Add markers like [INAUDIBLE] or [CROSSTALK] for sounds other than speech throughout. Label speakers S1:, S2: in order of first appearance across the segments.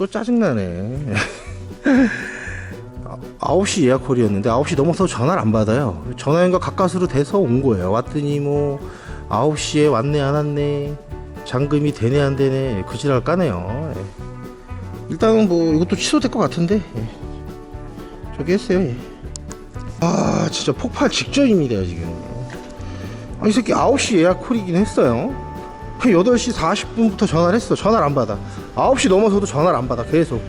S1: 또 짜증나네. 아, 9시 예약 콜이었는데 9시 넘어서 전화를 안 받아요. 전화 연결 가까스로 돼서 온 거예요. 왔더니 뭐 9시에 왔네 안 왔네 잔금이 되네 안 되네 그 지랄 까네요. 예. 일단은 뭐 이것도 취소될 것 같은데 예. 저기 했어요. 예. 아 진짜 폭발 직전입니다 지금. 아, 이 새끼 9시 예약 콜이긴 했어요. 한 8시 40분부터 전화를 했어. 전화를 안 받아. 9시 넘어서도 전화를 안 받아. 계속.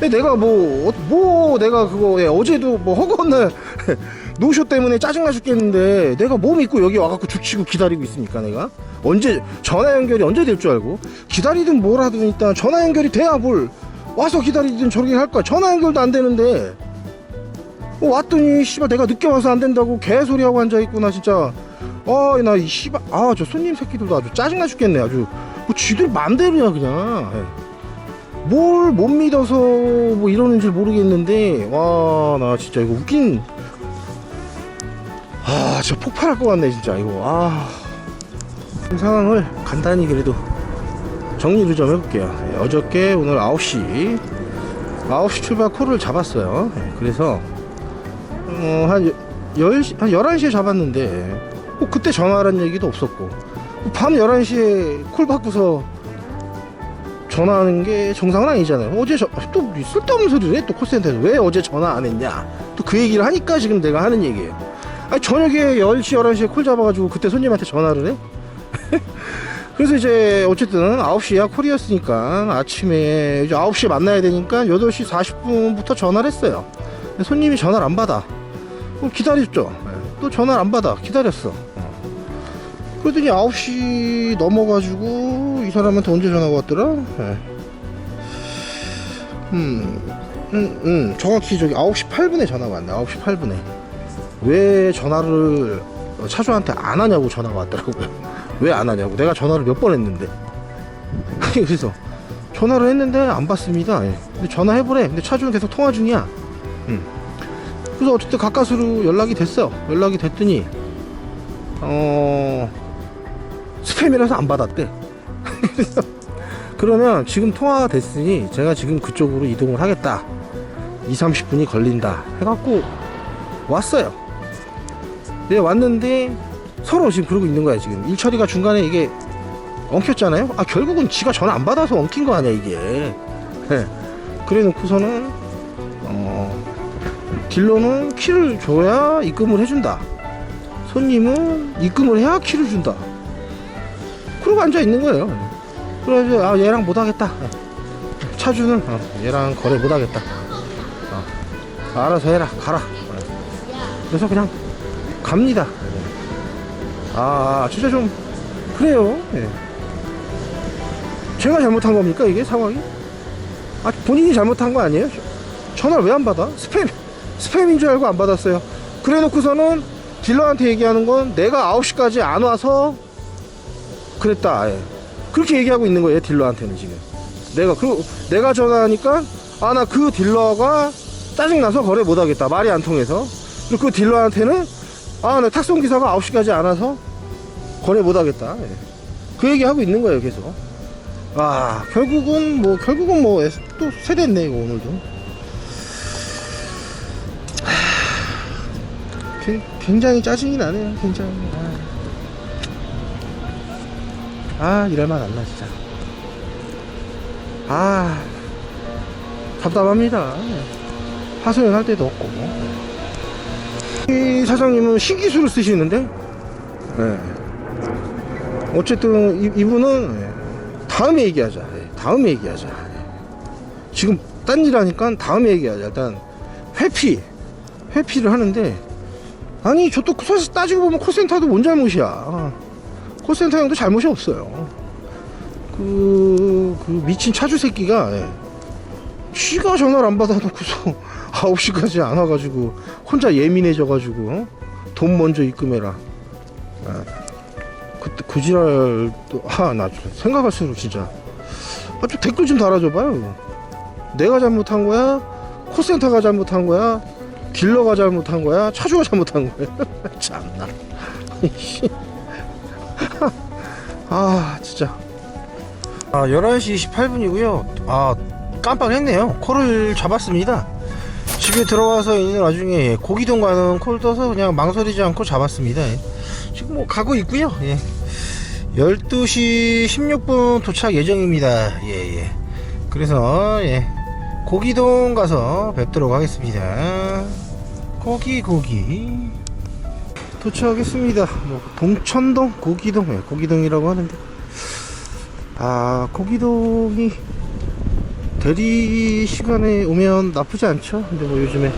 S1: 내가 뭐, 어, 뭐, 내가 그거, 예, 어제도 뭐 허구한 날, [LAUGHS] 노쇼 때문에 짜증나 죽겠는데, 내가 몸 있고 여기 와갖고 죽치고 기다리고 있습니까, 내가? 언제, 전화 연결이 언제 될 줄 알고? 기다리든 뭘 하든 일단 전화 연결이 돼야 뭘, 와서 기다리든 저렇게 할 거야. 전화 연결도 안 되는데, 어, 왔더니, 씨발, 내가 늦게 와서 안 된다고 개소리하고 앉아있구나, 진짜. 아, 나 이 씨발, 아, 저 손님 새끼들도 아주 짜증나 죽겠네, 아주. 뭐, 쥐들 맘대로야, 그냥. 예. 뭘못 믿어서 뭐 이러는지 모르겠는데, 와, 나 진짜 이거 웃긴. 아, 진짜 폭발할 것 같네, 진짜, 이거. 아. 이 상황을 간단히 그래도 정리를 좀 해볼게요. 예, 어저께 오늘 9시, 9시 출발 콜을 잡았어요. 예, 그래서, 어, 한 10시, 한 11시에 잡았는데, 뭐 그때 전화하라는 얘기도 없었고 밤 11시에 콜 받고서 전화하는 게 정상은 아니잖아요. 어제 저, 또 쓸데없는 소리를 해또 콜센터에서 왜 어제 전화 안 했냐. 또 그 얘기를 하니까 지금 내가 하는 얘기예요. 아니 저녁에 10시 11시에 콜 잡아가지고 그때 손님한테 전화를 해? [LAUGHS] 그래서 이제 어쨌든 9시 예약 콜이었으니까 아침에 이제 9시에 만나야 되니까 8시 40분부터 전화를 했어요. 손님이 전화를 안 받아. 그럼 기다렸죠 예. 또 전화를 안 받아. 기다렸어 어. 그러더니 9시 넘어가지고 이 사람한테 언제 전화가 왔더라 예. 음, 음, 음, 정확히 저기 9시 8분에 전화가 왔네 9시 8분에 왜 전화를 차주한테 안 하냐고 전화가 왔더라고요 [LAUGHS] 왜 안 하냐고 내가 전화를 몇 번 했는데 [LAUGHS] 그래서 전화를 했는데 안 받습니다 예. 근데 전화해보래 근데 차주는 계속 통화 중이야 음. 그래서 어쨌든 가까스로 연락이 됐어. 연락이 됐더니 어 스팸이라서 안 받았대. 그러면 지금 통화가 됐으니 제가 지금 그쪽으로 이동을 하겠다. 2, 30분이 걸린다. 해갖고 왔어요. 네 왔는데 서로 지금 그러고 있는 거야 지금 일 처리가 중간에 이게 엉켰잖아요. 아 결국은 지가 전화 안 받아서 엉킨 거 아니야 이게. 네. 그래 놓고서는 어. 딜러는 키를 줘야 입금을 해준다. 손님은 입금을 해야 키를 준다. 그러고 앉아 있는 거예요. 그래서 아 얘랑 못 하겠다. 차주는 어, 얘랑 거래 못 하겠다. 어, 알아서 해라 가라. 그래서 그냥 갑니다. 아 진짜 좀 그래요. 예. 제가 잘못한 겁니까 이게 상황이? 아 본인이 잘못한 거 아니에요? 전화를 왜 안 받아? 스팸 스팸인 줄 알고 안 받았어요. 그래 놓고서는 딜러한테 얘기하는 건 내가 9시까지 안 와서 그랬다. 예. 그렇게 얘기하고 있는 거예요, 딜러한테는 지금. 내가 그 내가 전화하니까 아 나 그 딜러가 짜증 나서 거래 못 하겠다. 말이 안 통해서. 그리고 그 딜러한테는 아, 나 탁송 기사가 9시까지 안 와서 거래 못 하겠다. 예. 그 얘기 하고 있는 거예요, 계속. 아, 결국은 뭐 결국은 뭐 또 세됐네 이거 오늘도. 굉- 굉장히 짜증이 나네요 굉장히 아, 아 이럴만 안나 진짜. 아 답답합니다. 하소연 할 데도 없고 이 사장님은 신기술을 쓰시는데? 네. 어쨌든 이, 이분은 네, 다음에 얘기하자. 네, 다음에 얘기하자. 네. 지금 딴 일 하니까 다음에 얘기하자. 일단 회피 회피를 하는데 아니 저또 사실 따지고 보면 콜센터도 뭔 잘못이야 콜센터 형도 잘못이 없어요 그, 그 미친 차주 새끼가 예. 지가 전화를 안 받아놓고서 [LAUGHS] 9시까지 안 와가지고 혼자 예민해져가지고 어? 돈 먼저 입금해라 아, 그때 그 지랄 또아나 생각할수록 진짜 아, 좀 댓글 좀 달아줘봐요 내가 잘못한 거야 콜센터가 잘못한 거야 딜러가 잘못한 거야? 차주가 잘못한 거야? [LAUGHS] 참나. [LAUGHS] 아, 진짜. 아, 11시 28분이고요. 아, 깜빡했네요. 콜을 잡았습니다. 집에 들어와서 있는 와중에 고기동 가는 콜 떠서 그냥 망설이지 않고 잡았습니다. 예. 지금 뭐 가고 있고요. 예. 12시 16분 도착 예정입니다. 예, 예. 그래서 예. 고기동 가서 뵙도록 하겠습니다. 고기 고기 도착했습니다. 뭐 동천동 고기동 예, 고기동이라고 하는데 아 고기동이 대리 시간에 오면 나쁘지 않죠. 근데 뭐 요즘에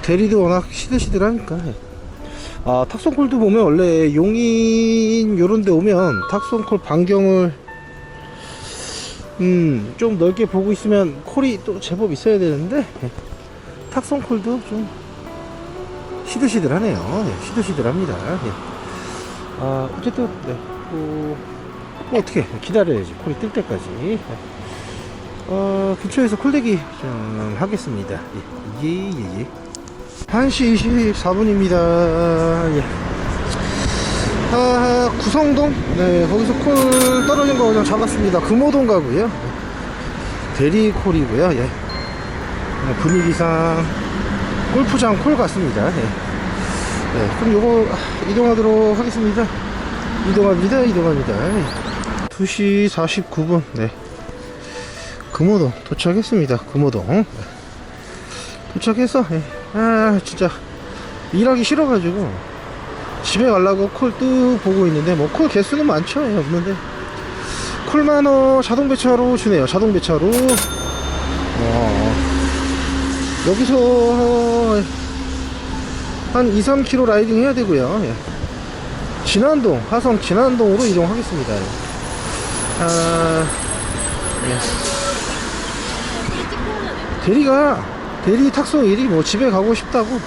S1: 대리도 워낙 시들시들하니까. 아 탁송콜도 보면 원래 용인 요런데 오면 탁송콜 반경을 음 좀 넓게 보고 있으면 콜이 또 제법 있어야 되는데 탁송콜도 좀 시들시들하네요. 네, 시들시들합니다. 네. 아 어쨌든 네. 뭐, 뭐 어떻게 기다려야지 콜이 뜰 때까지. 네. 어, 근처에서 콜대기 좀 하겠습니다. 예, 예, 예. 예. 1시 24분입니다. 예. 아, 구성동? 네, 거기서 콜 떨어진 거 그냥 잡았습니다. 금호동 가고요. 대리콜이고요. 예. 네, 분위기상 골프장 콜 같습니다. 예. 네, 그럼 요거 아, 이동하도록 하겠습니다. 이동합니다. 이동합니다. 예. 2시 49분. 네. 금호동 도착했습니다. 금호동 도착해서 예. 아 진짜 일하기 싫어가지고 집에 가려고 콜 뚝 보고 있는데 뭐 콜 개수는 많죠 예, 없는데 콜만 어 자동 배차로 주네요 자동 배차로 어, 여기서 어, 한 2, 3km 라이딩 해야 되고요 예. 진안동 화성 진안동으로 이동하겠습니다 예. 아, 예. 대리가 대리 탁송 일이 뭐 집에 가고 싶다고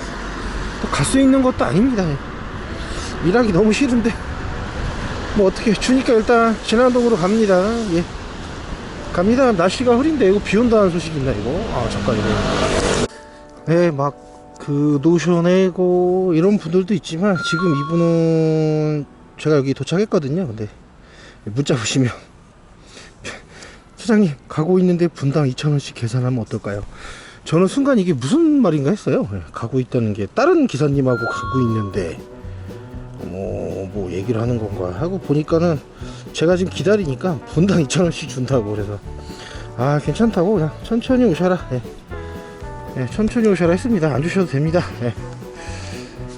S1: 또갈수 있는 것도 아닙니다. 일하기 너무 싫은데 뭐 어떻게 주니까 일단 진안동으로 갑니다. 예. 갑니다. 날씨가 흐린데 이거 비 온다는 소식 있나 이거? 아 잠깐 이거. 네, 막 그 노쇼 내고 이런 분들도 있지만 지금 이분은 제가 여기 도착했거든요. 근데 문자 보시면 [LAUGHS] 사장님 가고 있는데 분당 2,000원씩 계산하면 어떨까요? 저는 순간 이게 무슨 말인가 했어요. 예, 가고 있다는 게 다른 기사님하고 가고 있는데 뭐, 뭐 얘기를 하는 건가 하고 보니까는 제가 지금 기다리니까 분당 2,000원씩 준다고 그래서 아 괜찮다고 그냥 천천히 오셔라. 예. 예, 천천히 오셔라 했습니다. 안 주셔도 됩니다. 예.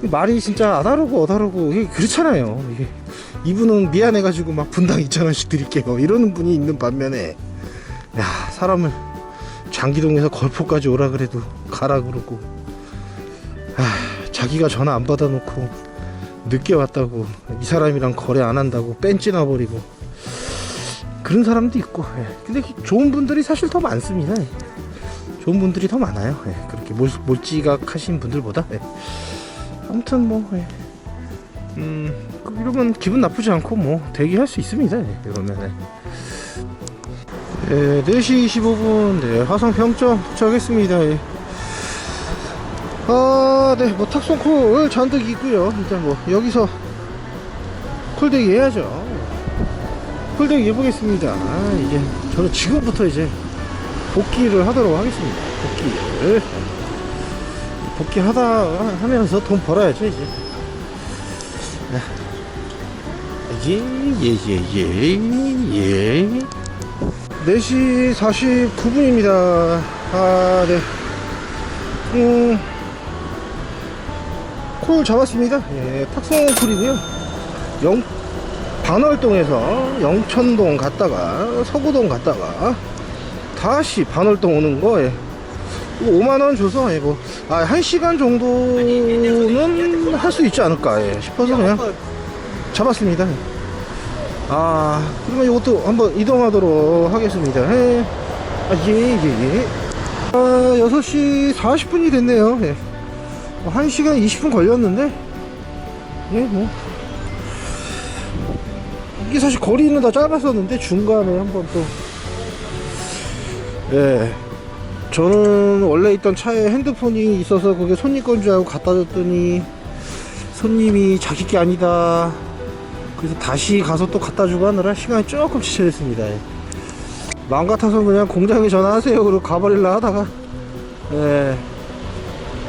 S1: 말이 진짜 아다르고 어다르고 이게 그렇잖아요. 이게 이분은 미안해가지고 막 분당 2,000원씩 드릴게요. 이러는 분이 있는 반면에 야 사람을 장기동에서 걸포까지 오라 그래도 가라 그러고 아, 자기가 전화 안 받아놓고 늦게 왔다고 이 사람이랑 거래 안 한다고 뺀찌나 버리고 그런 사람도 있고 예. 근데 좋은 분들이 사실 더 많습니다 예. 좋은 분들이 더 많아요 예. 그렇게 몰, 몰지각하신 분들보다 예. 아무튼 뭐 예. 음, 이러면 기분 나쁘지 않고 뭐 대기할 수 있습니다 예. 이러면 예. 예, 4시 25분, 네, 화성 평점 도착했습니다. 예. 아, 네, 뭐 탁송콜 잔뜩 있고요 일단 뭐, 여기서 콜대기 해야죠. 콜대기 해보겠습니다. 아, 이제, 저는 지금부터 이제 복귀를 하도록 하겠습니다. 복귀를. 복귀하다 하면서 돈 벌어야죠, 이제. 예, 예, 예, 예, 예. 4시 49분입니다. 아, 네. 음, 콜 잡았습니다. 예, 탁송 콜이고요. 영, 반월동에서 영천동 갔다가, 서구동 갔다가, 다시 반월동 오는 거, 예. 5만원 줘서, 예, 뭐, 아, 1시간 정도는 할 수 있지 않을까, 예, 싶어서 그냥 잡았습니다. 아, 그러면 이것도 한번 이동하도록 하겠습니다. 예. 아, 예, 예, 예. 아, 6시 40분이 됐네요. 예. 뭐 1시간 20분 걸렸는데, 예, 뭐. 이게 사실 거리는 다 짧았었는데, 중간에 한번 또, 예. 저는 원래 있던 차에 핸드폰이 있어서 그게 손님 건 줄 알고 갖다 줬더니, 손님이 자기 게 아니다. 그래서 다시 가서 또 갖다 주고 하느라 시간이 조금 지체됐습니다. 예. 마음 같아서 그냥 공장에 전화하세요. 그리고 가버릴라 하다가, 예,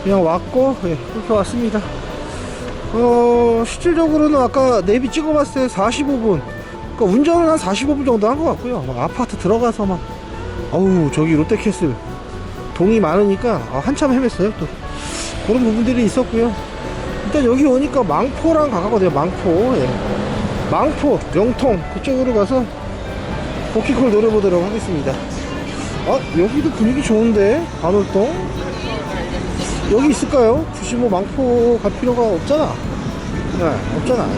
S1: 그냥 왔고, 예, 그렇게 왔습니다. 어, 실질적으로는 아까 내비 찍어봤을 때 45분. 그러니까 운전은 한 45분 정도 한 것 같고요. 막 아파트 들어가서 막, 어우, 저기 롯데캐슬. 동이 많으니까 아, 한참 헤맸어요. 또 그런 부분들이 있었고요. 일단 여기 오니까 망포랑 가깝거든요. 망포. 예. 망포, 영통 그쪽으로 가서 복귀콜 노려보도록 하겠습니다. 아, 여기도 분위기 좋은데? 반월동? 여기 있을까요? 굳이 뭐 망포 갈 필요가 없잖아. 네, 없잖아.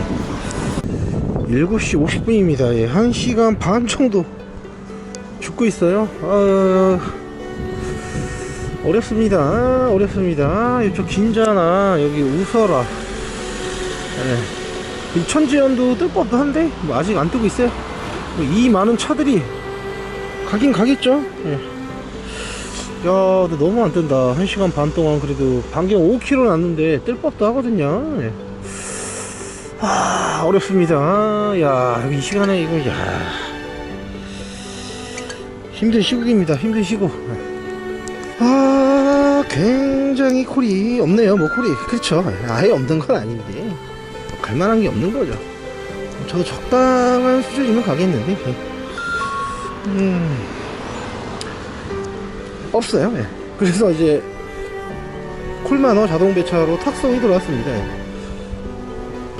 S1: 7시 50분입니다. 예, 1시간 반 정도 죽고 있어요. 아, 어렵습니다. 어렵습니다. 이쪽 긴자나 여기. 예. 이 천지연도 뜰 법도 한데 뭐 아직 안 뜨고 있어요. 뭐 이 많은 차들이 가긴 가겠죠. 예. 야, 근데 너무 안 뜬다. 1 시간 반 동안 그래도 반경 5km 났는데 뜰 법도 하거든요. 예. 아, 어렵습니다. 야, 이 시간에 이거, 야. 힘든 시국입니다. 힘든 시국. 아, 굉장히 콜이 없네요. 뭐 콜이. 그렇죠. 아예 없는 건 아닌데. 갈만한 게 없는 거죠. 저도 적당한 수준이면 가겠는데. 음. 없어요. 예. 그래서 이제 콜만어 자동 배차로 탁송이 들어왔습니다. 예.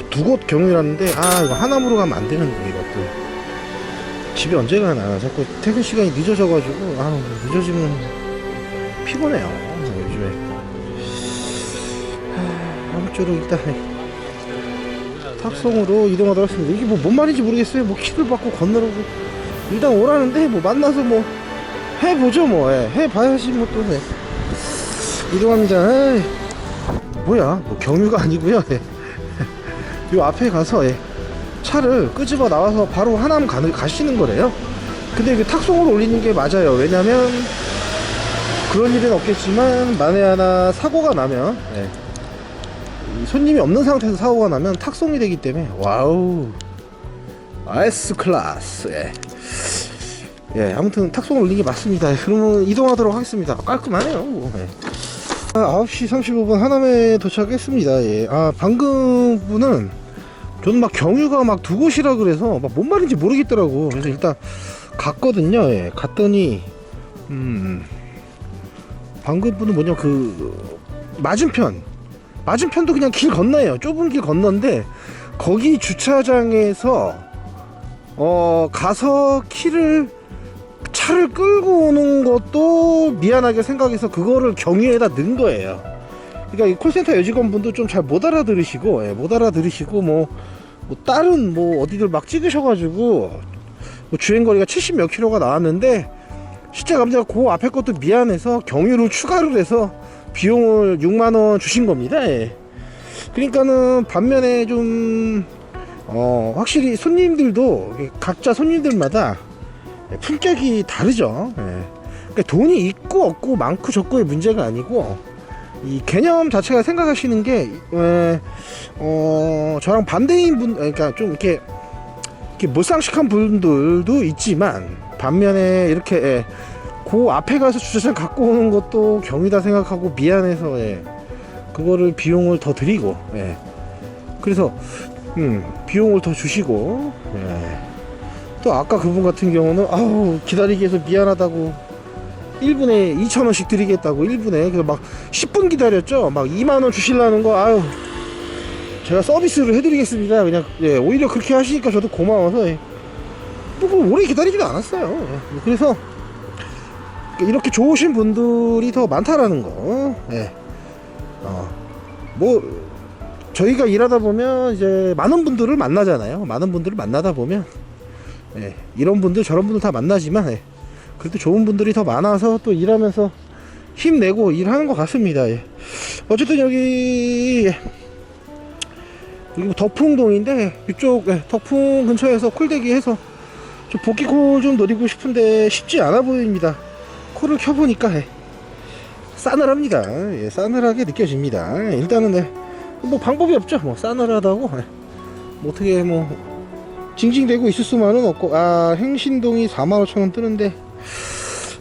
S1: 두곳 경유라는데 아 이거 하나무로 가면 안 되는데 이것도 집에 언제 가나 자꾸 퇴근 시간이 늦어져가지고 아 늦어지면 피곤해요 요즘에 하, 아무쪼록 일단 예. 탁송으로 이동하도록 하겠습니다 이게 뭐 뭔 말인지 모르겠어요 뭐 키를 받고 건너라고 일단 오라는데 뭐 만나서 뭐 해보죠 뭐 예. 해봐야지 뭐또 예. 이동합니다 에이. 뭐야 뭐 경유가 아니고요 예. [LAUGHS] 요 앞에 가서 예, 차를 끄집어 나와서 바로 하남 가는, 가시는 거래요 근데 그 탁송으로 올리는 게 맞아요 왜냐면 그런 일은 없겠지만 만에 하나 사고가 나면 예, 이 손님이 없는 상태에서 사고가 나면 탁송이 되기 때문에 와우 S 클래스 예. 예, 아무튼 탁송을 올린 게 맞습니다. 그러면 이동하도록 하겠습니다. 깔끔하네요. 뭐. 예. 아, 9시 35분 하남에 도착했습니다. 예. 아, 방금 분은 저는 막 경유가 막 두 곳이라 그래서 막 뭔 말인지 모르겠더라고. 그래서 일단 갔거든요. 예. 갔더니 음 방금 분은 뭐냐 그 맞은편 맞은편도 그냥 길 건너요. 좁은 길 건너인데 거기 주차장에서 어 가서 키를 차를 끌고 오는 것도 미안하게 생각해서 그거를 경유에다 넣은 거예요. 그러니까 이 콜센터 여직원분도 좀 잘 못 알아들으시고 예, 못 알아들으시고 뭐, 뭐 다른 뭐 어디들 막 찍으셔가지고 뭐 주행거리가 70 몇 킬로가 나왔는데 실제 감자가 그 앞에 것도 미안해서 경유를 추가를 해서 비용을 6만 원 주신 겁니다. 예. 그러니까는 반면에 좀 어, 확실히 손님들도 각자 손님들마다 품격이 다르죠. 예. 그러니까 돈이 있고 없고 많고 적고의 문제가 아니고 이 개념 자체가 생각하시는 게 에, 어, 저랑 반대인 분 그러니까 좀 이렇게 이렇게 몰상식한 분들도 있지만 반면에 이렇게 예, 그 앞에 가서 주차장 갖고 오는 것도 경이다 생각하고 미안해서 예, 그거를 비용을 더 드리고 예. 그래서 음, 비용을 더 주시고 예. 또 아까 그분 같은 경우는 아우 기다리게 해서 미안하다고 1분에 2천원씩 드리겠다고 1분에. 그래서 막 10분 기다렸죠? 막 2만원 주실라는 거 아유. 제가 서비스를 해드리겠습니다. 그냥 예, 오히려 그렇게 하시니까 저도 고마워서 예. 뭐 오래 기다리지도 않았어요. 예. 그래서 이렇게 좋으신 분들이 더 많다라는 거 예. 어, 뭐 저희가 일하다 보면 이제 많은 분들을 만나잖아요. 많은 분들을 만나다 보면 예, 이런 분들 저런 분들 다 만나지만 예, 그래도 좋은 분들이 더 많아서 또 일하면서 힘내고 일하는 것 같습니다. 예. 어쨌든 여기 여기 뭐 덕풍동인데 이쪽 예, 덕풍 근처에서 콜대기 해서 좀 복귀콜 좀 노리고 싶은데 쉽지 않아 보입니다. 콜을 켜보니까 예, 싸늘합니다. 예, 싸늘하게 느껴집니다. 일단은 네, 뭐 방법이 없죠. 뭐 싸늘하다고 예. 뭐 어떻게 뭐 징징대고 있을 수만은 없고 아 행신동이 45,000원 뜨는데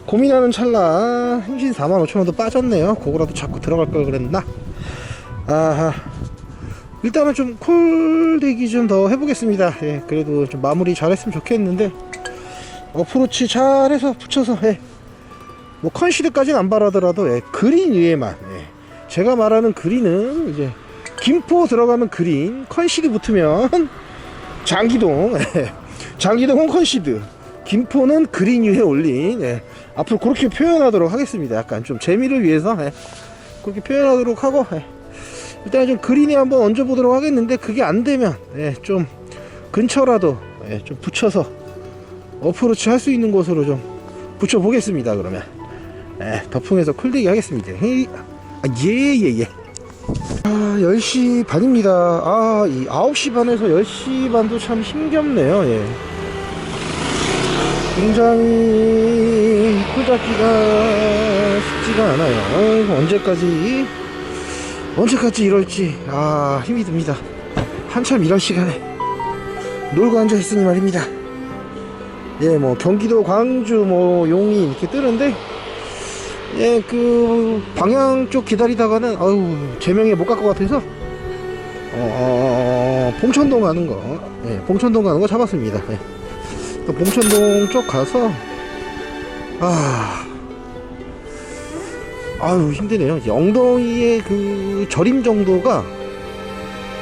S1: 고민하는 찰나. 행신 45,000원도 빠졌네요. 그거라도 자꾸 들어갈 걸 그랬나? 아하. 일단은 좀 콜대기 좀 더 해보겠습니다. 예 그래도 좀 마무리 잘했으면 좋겠는데. 어프로치 잘해서 붙여서 예. 뭐 컨시드까지는 안 바라더라도 예, 그린 위에만 예. 제가 말하는 그린은 이제 김포 들어가면 그린 컨시드 붙으면 [LAUGHS] 장기동 예. 장기동은 컨시드 김포는 그린 위에 올린 예. 앞으로 그렇게 표현하도록 하겠습니다 약간 좀 재미를 위해서 예. 그렇게 표현하도록 하고 예. 일단 좀 그린에 한번 얹어 보도록 하겠는데 그게 안 되면 예, 좀 근처라도 예, 좀 붙여서 어프로치 할 수 있는 곳으로 좀 붙여 보겠습니다 그러면 예, 덮풍에서 쿨대기 하겠습니다 헤이. 아, 예, 예, 예. 아, 10시 반입니다. 아, 이 9시 반에서 10시 반도 참 힘겹네요, 예. 굉장히 쿨 잡기가 쉽지가 않아요. 언제까지, 언제까지 이럴지, 아, 힘이 듭니다. 한참 이럴 시간에 놀고 앉아 있으니 말입니다. 예, 뭐, 경기도, 광주, 뭐, 용인 이렇게 뜨는데, 예, 그 방향 쪽 기다리다가는 아유 제명에 못 갈 것 같아서 어, 어, 어, 봉천동 가는 거, 예, 봉천동 가는 거 잡았습니다. 예. 또 봉천동 쪽 가서 아, 아유 힘드네요. 엉덩이의 그 저림 정도가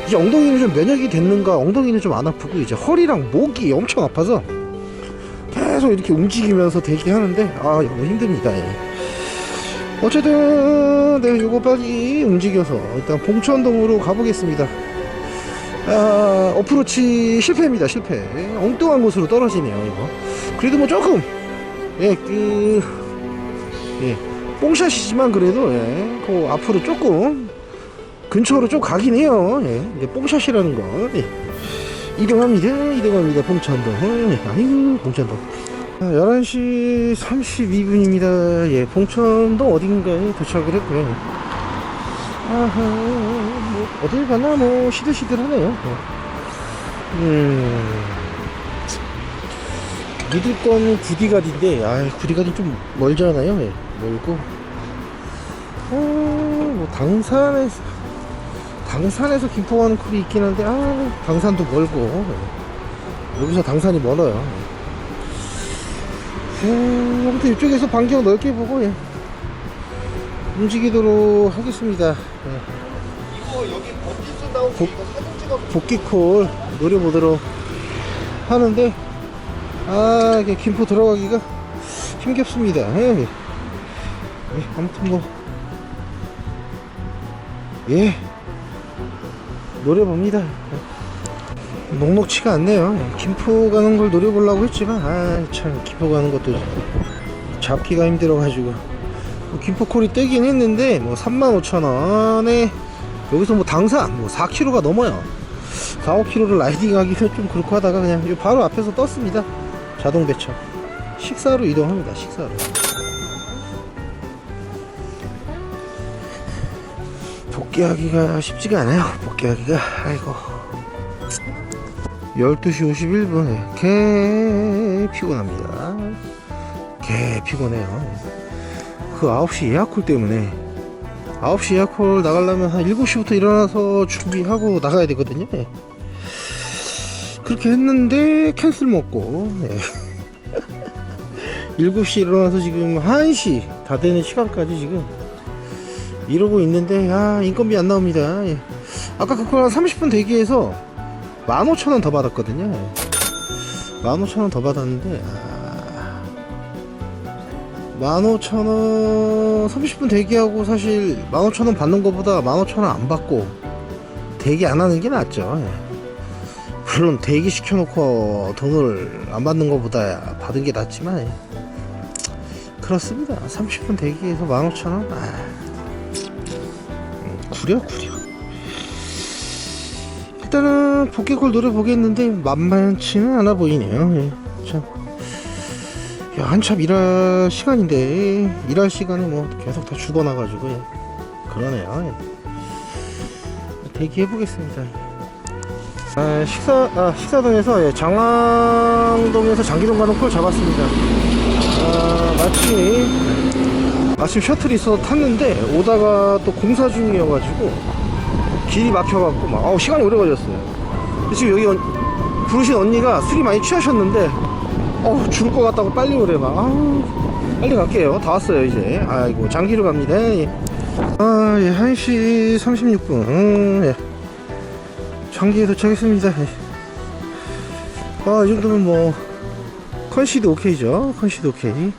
S1: 이제 엉덩이는 좀 면역이 됐는가, 엉덩이는 좀 안 아프고 이제 허리랑 목이 엄청 아파서 계속 이렇게 움직이면서 대기하는데 아 너무 힘듭니다. 예. 어쨌든 네 요거 빨리 움직여서 일단 봉천동으로 가보겠습니다 아 어프로치 실패입니다 실패 엉뚱한 곳으로 떨어지네요 이거 그래도 뭐 조금 예그 예, 뽕샷이지만 그래도 예, 그 앞으로 조금 근처로 좀 가긴 해요 예, 이게 뽕샷이라는 거 예. 이동합니다 이동합니다 봉천동 예, 아이고 봉천동 11시 32분입니다. 예, 봉천동 어딘가에 도착을 했고요. 아하, 뭐, 어딜 가나, 뭐, 시들시들하네요. 예. 음, 믿을 건 구디가디인데, 아, 구디가디 좀 멀잖아요. 예, 멀고. 어, 뭐, 당산에서, 당산에서 김포 가는 쿨이 있긴 한데, 아, 당산도 멀고. 예. 여기서 당산이 멀어요. 예. 음, 아무튼 이쪽에서 반경 넓게 보고 예. 움직이도록 하겠습니다. 예. 복- 복귀콜 노려보도록 하는데 아 이게 김포 들어가기가 힘겹습니다. 예. 예, 아무튼 뭐 예. 노려봅니다. 예. 녹록치가 않네요. 예, 김포 가는 걸 노려보려고 했지만 아 참 김포 가는 것도 잡기가 힘들어 가지고 뭐 김포콜이 뜨긴 했는데 뭐 35,000원에 여기서 뭐 당산 뭐 4km가 넘어요. 4, 5km를 라이딩하기는 좀 그렇고 하다가 그냥 요 바로 앞에서 떴습니다. 자동 배차 식사로 이동합니다 식사로. 복귀하기가 쉽지가 않아요 복귀하기가. 아이고. 12시 51분에 개 피곤합니다. 개 피곤해요. 그 9시 예약콜 때문에 9시 예약콜 나가려면 한 7시부터 일어나서 준비하고 나가야 되거든요 예. 그렇게 했는데 캔슬 먹고 [LAUGHS] 예. 7시 일어나서 지금 1시 다 되는 시간까지 지금 이러고 있는데 아 인건비 안 나옵니다 예. 아까 그거 한 30분 대기해서 15,000원 더 받았거든요 예. 15,000원 더 받았는데 아... 15,000원 30분 대기하고 사실 15,000원 받는 것보다 15,000원 안 받고 대기 안 하는 게 낫죠. 예. 물론 대기 시켜놓고 돈을 안 받는 것보다 받은 게 낫지만 예. 그렇습니다. 30분 대기해서 15,000원? 아... 음, 구려 구려. 일단은 복귀골 노려보겠는데 만만치는 않아 보이네요. 예. 참 야, 한참 일할 시간인데 일할 시간에 뭐 계속 다 죽어나가지고 예. 그러네요. 예. 대기해 보겠습니다. 아, 식사 아, 식사동에서 예, 장항동에서 장기동 가는 콜 잡았습니다. 아, 마침 마침 셔틀이 있어서 탔는데 오다가 또 공사 중이어가지고 길이 막혀갖고 막 아우 시간이 오래 걸렸어요. 지금 여기 언- 부르신 언니가 술이 많이 취하셨는데 어우 죽을 것 같다고 빨리 오래 막 아우 빨리 갈게요. 다 왔어요 이제. 아이고 장기로 갑니다. 예. 아, 예, 1시 36분. 음, 예. 장기에 도착했습니다. 예. 아, 이 정도면 뭐, 컨시드 오케이죠. 컨시드 오케이.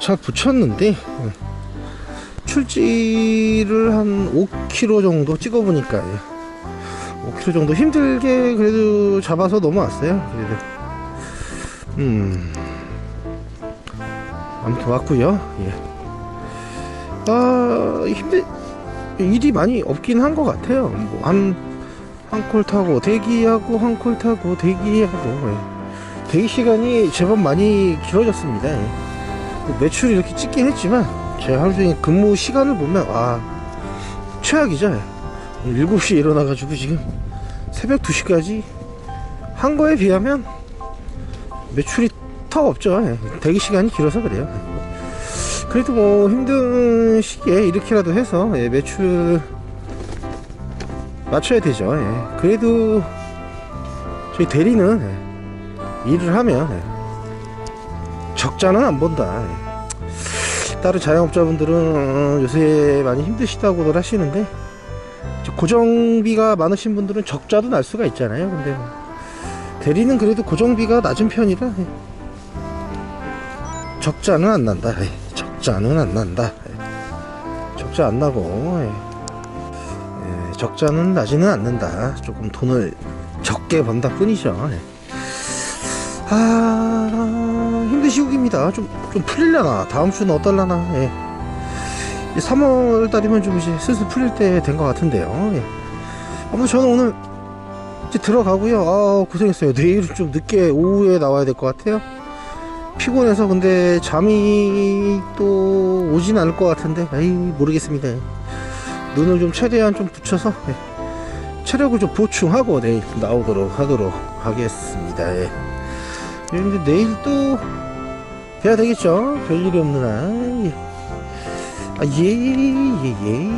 S1: 차 붙였는데, 예. 출지를 한 5km 정도 찍어보니까, 예. 5km 정도 힘들게 그래도 잡아서 넘어왔어요. 그래도. 음. 아무튼 왔고요 예. 아 힘들 일이 많이 없긴 한 것 같아요. 뭐 한 한 콜 타고 대기하고 한 콜 타고 대기하고 예. 대기 시간이 제법 많이 길어졌습니다. 예. 뭐 매출이 이렇게 찍긴 했지만 제 하루 종일 근무 시간을 보면 아 최악이죠. 예. 오늘 7시에 일어나가지고 지금 새벽 2시까지 한 거에 비하면 매출이 더 없죠. 예. 대기 시간이 길어서 그래요. 그래도 뭐 힘든 시기에 이렇게라도 해서 예, 매출 맞춰야 되죠. 예. 그래도 저희 대리는 예, 일을 하면 예, 적자는 안 본다. 예. 다른 자영업자분들은 어, 요새 많이 힘드시다고들 하시는데 저 고정비가 많으신 분들은 적자도 날 수가 있잖아요. 근데 뭐 대리는 그래도 고정비가 낮은 편이라 예. 적자는 안 난다. 예. 적자는 안 난다. 예. 적자 안 나고 적자는 나지는 않는다. 조금 돈을 적게 번다 뿐이죠. 예. 아 힘든 시국입니다. 좀 좀 풀릴려나 다음 주는 어떨라나. 예. 3월 달이면 좀 이제 슬슬 풀릴 때 된 것 같은데요. 예. 아무튼 저는 오늘 이제 들어가고요. 아 고생했어요. 내일은 좀 늦게 오후에 나와야 될 것 같아요. 피곤해서 근데 잠이 또 오진 않을 것 같은데 에이 모르겠습니다 눈을 좀 최대한 좀 붙여서 예, 체력을 좀 보충하고 내일 나오도록 하도록 하겠습니다 예. 예, 근데 내일 또 해야 되겠죠 별일이 없는 한 아, 예, 예, 예.